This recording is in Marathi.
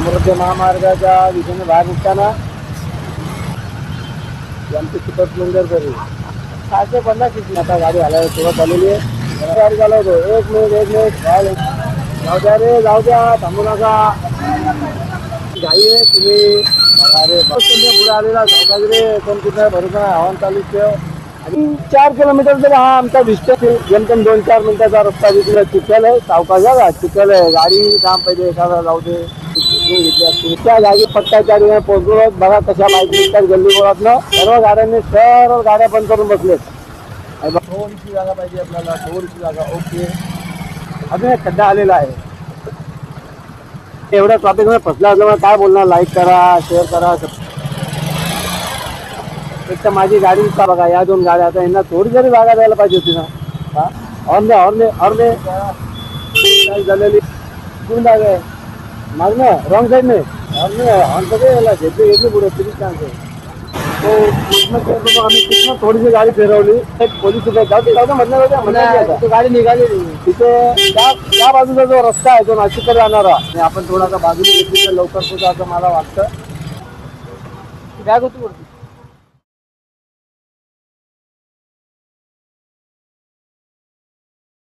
समृद्ध महामार्गाच्या दिशेने बाहेर निघताना आमची तिकट मंदिर करू. सहाशे पन्नास किती आता गाडी हलायला सुरुवात झालेली आहे. गाडी चालवतो. एक मिनिट एक मिनिट. जाऊ द्या रे जाऊ द्या. थांबू नका. घाई आहे तुम्ही अरे बस तुम्ही पुढे आलेला जाऊ रे. कोण कुठे भरून आव्हान चालू ठेव. चार किलोमीटर जर हा आमचा डिस्टन्स जेमतेम दोन चार मिनिटाचा रस्ता तिकडे चिखल आहे सावकाश जागा चिखल आहे. गाडी काम पाहिजे एखादा जाऊ दे. त्या जागी पट्ट्याच्या ठिकाणी पोहोचलो. बघा कशा माहिती निघतात गल्ली बोळातनं. सर्व गाड्यांनी सर्व गाड्या बंद करून बसलेत. आणि थोडीशी जागा पाहिजे आपल्याला. थोडीशी जागा ओके. अजून एक खड्डा आलेला आहे. एवढ्या ट्रॉफिक फसला असल्यामुळे काय बोलणार? लाईक करा शेअर करा एक तर माझी गाडी का बघा या दोन गाड्या आता यांना थोडी जरी जागा द्यायला पाहिजे होती ना. हॉर्न हॉर्न हॉर्न काय झालेली? कोण जागा आहे. मागणं रॉंग साईडने हॉर्न हॉर्न सगळे याला घेतली घेतली पुढे किती चान्स आहे. तो कृष्ण करतो आम्ही कृष्ण थोडीशी गाडी फिरवली. एक पोलीस उभे जाऊ ते जाऊ दे म्हटलं होतं म्हटलं गाडी निघाली तिथे त्या त्या बाजूचा जो रस्ता आहे तो नाशिककडे जाणारा. आणि आपण थोडासा बाजूने घेतली तर लवकर पोहोचा असं मला वाटतं. बॅग होती